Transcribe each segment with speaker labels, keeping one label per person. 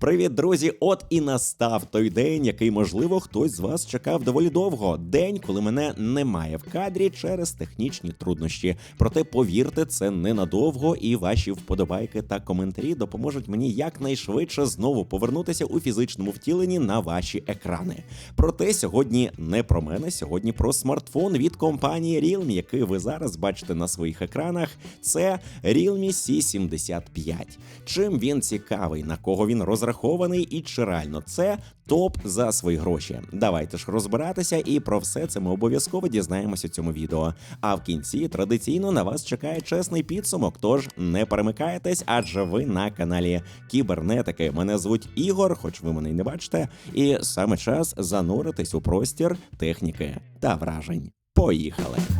Speaker 1: Привіт, друзі! От і настав той день, який, можливо, хтось з вас чекав доволі довго. День, коли мене немає в кадрі через технічні труднощі. Проте повірте, це ненадовго, і ваші вподобайки та коментарі допоможуть мені якнайшвидше знову повернутися у фізичному втіленні на ваші екрани. Проте сьогодні не про мене, сьогодні про смартфон від компанії Realme, який ви зараз бачите на своїх екранах. Це Realme C75. Чим він цікавий, на кого він розрахований і чи реально це топ за свої гроші. Давайте ж розбиратися, і про все це ми обов'язково дізнаємося у цьому відео. А в кінці традиційно на вас чекає чесний підсумок. Тож не перемикайтесь, адже ви на каналі Кібернетики. Мене звуть Ігор, хоч ви мене й не бачите, і саме час зануритись у простір техніки та вражень. Поїхали!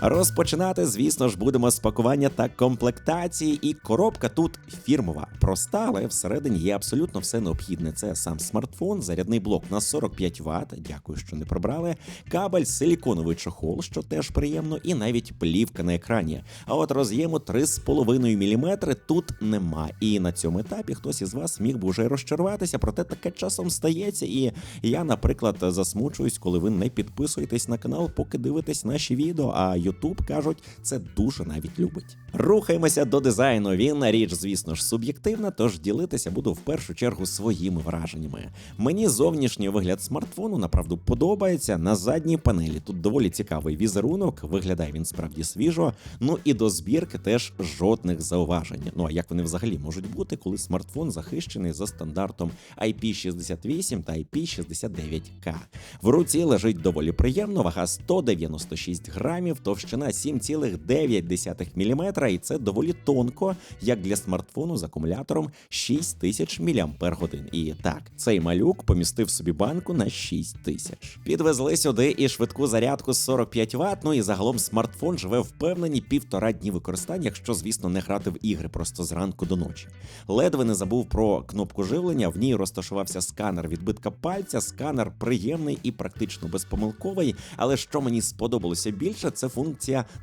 Speaker 1: Розпочинати, звісно ж, будемо з пакування та комплектації, і коробка тут фірмова, проста, але всередині є абсолютно все необхідне. Це сам смартфон, зарядний блок на 45 Вт, Дякую, що не пробрали. Кабель, силіконовий чохол, що теж приємно, і навіть плівка на екрані. А от роз'єму 3,5 мм тут нема. І на цьому етапі хтось із вас міг би вже розчаруватися, проте таке часом стається. І я, наприклад, засмучуюсь, коли ви не підписуєтесь на канал, поки дивитесь наші відео. А YouTube, кажуть, це дуже навіть любить. Рухаємося до дизайну. Він річ, звісно ж, суб'єктивна, тож ділитися буду в першу чергу своїми враженнями. Мені зовнішній вигляд смартфону направду подобається. На задній панелі тут доволі цікавий візерунок, виглядає він справді свіжо. Ну і до збірки теж жодних зауважень. Ну а як вони взагалі можуть бути, коли смартфон захищений за стандартом IP68 та IP69K? В руці лежить доволі приємно, вага 196 грамів, товщина 7,9 мм, і це доволі тонко, як для смартфону з акумулятором 6000 мАч. І так, цей малюк помістив собі банку на 6000. Підвезли сюди і швидку зарядку з 45 Вт, ну і загалом смартфон живе впевнені півтора дні використання, якщо, звісно, не грати в ігри просто зранку до ночі. Ледве не забув про кнопку живлення. В ній розташувався сканер відбитка пальця. Сканер приємний і практично безпомилковий. Але що мені сподобалося більше, це функція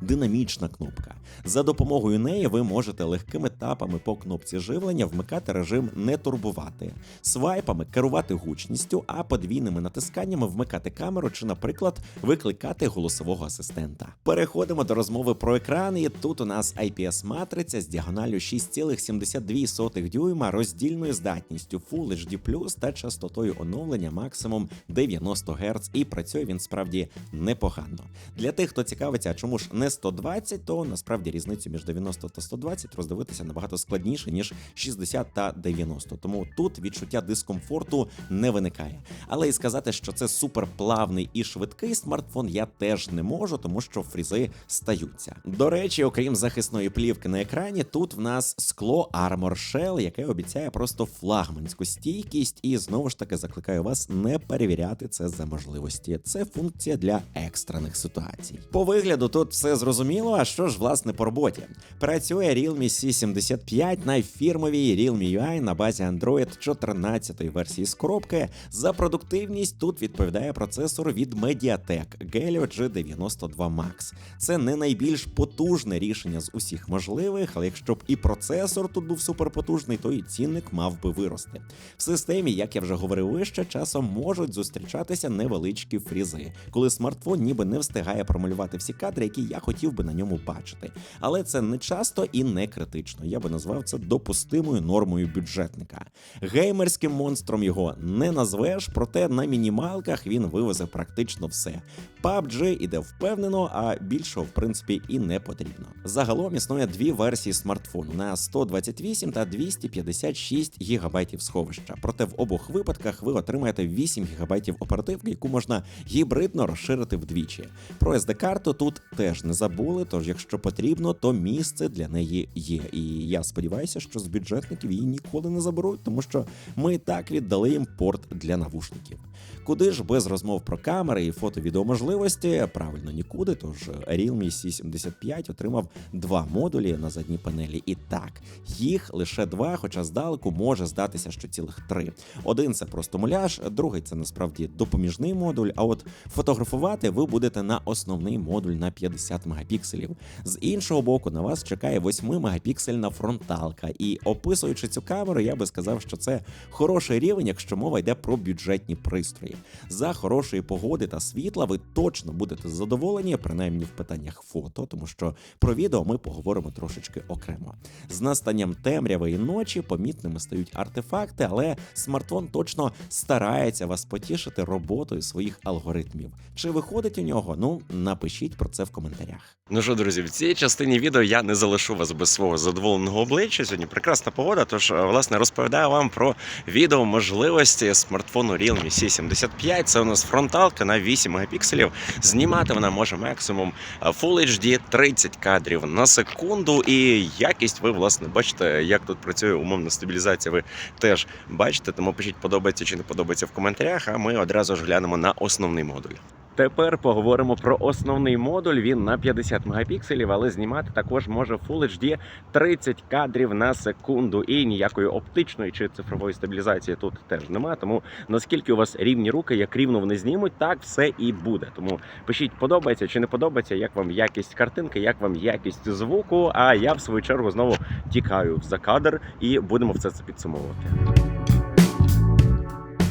Speaker 1: динамічна кнопка. За допомогою неї ви можете легкими тапами по кнопці живлення вмикати режим не турбувати, свайпами керувати гучністю, а подвійними натисканнями вмикати камеру чи, наприклад, викликати голосового асистента. Переходимо до розмови про екран. І тут у нас IPS-матриця з діагоналю 6,72 дюйма, роздільною здатністю Full HD+, та частотою оновлення максимум 90 Гц, і працює він справді непогано. Для тих, хто цікавиться, чому ж не 120, то насправді різницю між 90 та 120 роздивитися набагато складніше ніж 60 та 90. Тому тут відчуття дискомфорту не виникає. Але і сказати, що це суперплавний і швидкий смартфон, я теж не можу, тому що фрізи стаються. До речі, окрім захисної плівки на екрані, тут в нас скло Armor Shell, яке обіцяє просто флагманську стійкість, і знову ж таки закликаю вас не перевіряти це за можливості. Це функція для екстрених ситуацій. По вигляду тут все зрозуміло. А що ж власне по роботі? Працює Realme C75 на фірмовій Realme UI на базі Android 14 версії з коробки. За продуктивність тут відповідає процесор від Mediatek Helio G92 Max. Це не найбільш потужне рішення з усіх можливих, але якщо б і процесор тут був суперпотужний, то і цінник мав би вирости. В системі, як я вже говорив вище, часом можуть зустрічатися невеличкі фрізи, коли смартфон ніби не встигає промалювати всі кадри, які я хотів би на ньому бачити. Але це не часто і не критично. Я би назвав це допустимою нормою бюджетника. Геймерським монстром його не назвеш, проте на мінімалках він вивезе практично все. PUBG іде впевнено, а більшого в принципі і не потрібно. Загалом існує дві версії смартфону на 128 та 256 гігабайтів сховища. Проте в обох випадках ви отримаєте 8 гігабайтів оперативки, яку можна гібридно розширити вдвічі. Про SD-карту тут теж не забули, тож якщо потрібно, то місце для неї є. І я сподіваюся, що з бюджетників її ніколи не заберуть, тому що ми і так віддали їм порт для навушників. Куди ж без розмов про камери і фото-відеоможливості? Правильно, нікуди. Тож Realme C75 отримав два модулі на задній панелі. І так, їх лише два, хоча здалеку може здатися, що цілих три. Один це просто муляж, другий це насправді допоміжний модуль. А от фотографувати ви будете на основний модуль на на 50 мегапікселів. З іншого боку, на вас чекає 8-мегапіксельна фронталка. І описуючи цю камеру, я би сказав, що це хороший рівень, якщо мова йде про бюджетні пристрої. За хорошої погоди та світла ви точно будете задоволені, принаймні в питаннях фото, тому що про відео ми поговоримо трошечки окремо. З настанням темряви і ночі помітними стають артефакти, але смартфон точно старається вас потішити роботою своїх алгоритмів. Чи виходить у нього? Ну напишіть про це в коментарях.
Speaker 2: Ну що, друзі, в цій частині відео я не залишу вас без свого задоволеного обличчя. Сьогодні прекрасна погода. Тож, е, власне, розповідаю вам про відео можливості смартфону Realme C75. Це у нас фронталка на 8 мегапікселів. Знімати вона може максимум е, Full HD 30 кадрів на секунду. І якість ви, власне, бачите, як тут працює умовна стабілізація. Ви теж бачите, тому пишіть, подобається чи не подобається в коментарях. А ми одразу ж глянемо на основний модуль. Тепер поговоримо про основний модуль. Він на 50 мегапікселів, але знімати також може Full HD 30 кадрів на секунду. І ніякої оптичної чи цифрової стабілізації тут теж немає. Тому наскільки у вас рівні руки, як рівно вони знімуть, так все і буде. Тому пишіть, подобається чи не подобається, як вам якість картинки, як вам якість звуку. А я в свою чергу знову тікаю в закадр і будемо все це підсумовувати.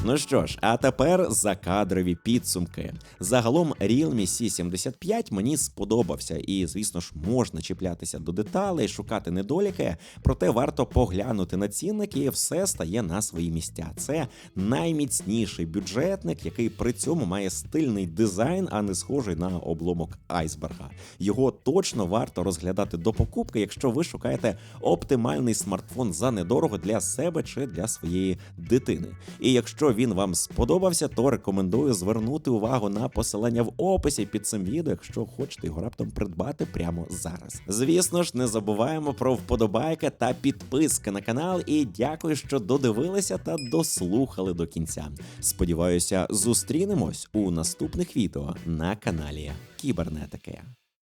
Speaker 1: Ну що ж, а тепер закадрові підсумки. Загалом Realme C75 мені сподобався, і, звісно ж, можна чіплятися до деталей, шукати недоліки, проте варто поглянути на цінник, і все стає на свої місця. Це найміцніший бюджетник, який при цьому має стильний дизайн, а не схожий на обломок айсберга. Його точно варто розглядати до покупки, якщо ви шукаєте оптимальний смартфон за недорого для себе чи для своєї дитини. І якщо він вам сподобався, то рекомендую звернути увагу на посилання в описі під цим відео, якщо хочете його раптом придбати прямо зараз. Звісно ж, не забуваємо про вподобайки та підписки на канал. І дякую, що додивилися та дослухали до кінця. Сподіваюся, зустрінемось у наступних відео на каналі Кібернетики.